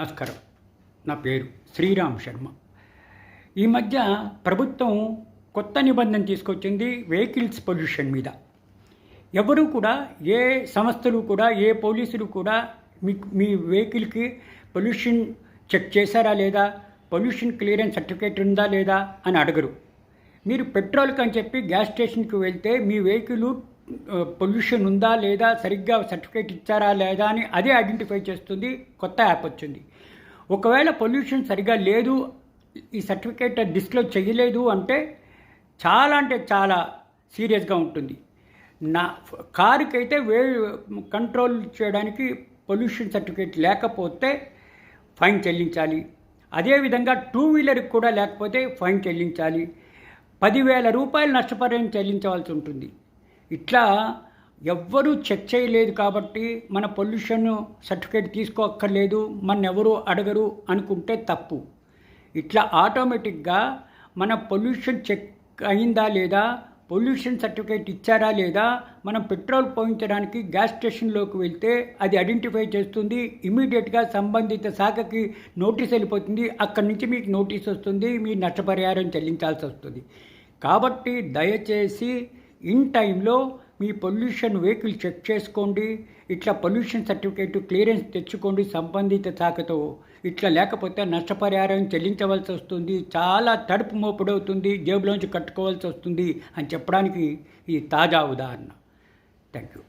నమస్కారం. నా పేరు శ్రీరామ్ శర్మ. ఈ మధ్య ప్రభుత్వం కొత్త నిబంధన తీసుకొచ్చింది వెహికల్స్ పొల్యూషన్ మీద. ఎవరు కూడా ఏ సంస్థలు కూడా ఏ పోలీసులు కూడా మీ మీ వెహికల్కి పొల్యూషన్ చెక్ చేశారా లేదా? పొల్యూషన్ క్లియరెన్స్ సర్టిఫికేట్ ఉందా లేదా అని అడగరు. మీరు పెట్రోల్కి అని చెప్పి గ్యాస్ స్టేషన్కి వెళ్తే మీ వెహికల్ పొల్యూషన్ ఉందా లేదా సరిగ్గా సర్టిఫికేట్ ఇచ్చారా లేదా అని అదే ఐడెంటిఫై చేస్తుంది కొత్త యాప్ వచ్చింది. ఒకవేళ పొల్యూషన్ సరిగా లేదు ఈ సర్టిఫికేట్ డిస్క్లోజ్ చేయలేదు అంటే చాలా అంటే చాలా సీరియస్గా ఉంటుంది. నా కారుకి అయితే వే కంట్రోల్ చేయడానికి పొల్యూషన్ సర్టిఫికేట్ లేకపోతే ఫైన్ చెల్లించాలి. అదేవిధంగా టూ వీలర్కి కూడా లేకపోతే ఫైన్ చెల్లించాలి. పదివేల రూపాయలు నష్టపరిహారం చెల్లించవలసి ఉంటుంది. ఇట్లా ఎవ్వరూ చెక్ చేయలేదు కాబట్టి మన పొల్యూషన్ సర్టిఫికేట్ తీసుకోక్కర్లేదు మన ఎవరు అడగరు అనుకుంటే తప్పు. ఇట్లా ఆటోమేటిక్గా మన పొల్యూషన్ చెక్ అయిందా లేదా పొల్యూషన్ సర్టిఫికేట్ ఇచ్చారా లేదా మనం పెట్రోల్ పోయించడానికి గ్యాస్ స్టేషన్లోకి వెళ్తే అది ఐడెంటిఫై చేస్తుంది ఇమీడియట్గా సంబంధిత శాఖకి నోటీస్ వెళ్ళిపోతుంది అక్కడి నుంచి మీకు నోటీస్ వస్తుంది మీ నష్టపరిహారం చెల్లించాల్సి వస్తుంది. కాబట్టి దయచేసి ఇన్ టైంలో మీ పొల్యూషన్ వెహికల్ చెక్ చేసుకోండి ఇట్లా పొల్యూషన్ సర్టిఫికేట్ క్లియరెన్స్ తెచ్చుకోండి సంబంధిత శాఖతో. ఇట్లా లేకపోతే నష్టపరిహారం చెల్లించవలసి వస్తుంది చాలా తడుపు మోపుడవుతుంది జేబులోంచి కట్టుకోవాల్సి వస్తుంది అని చెప్పడానికి ఈ తాజా ఉదాహరణ. Thank you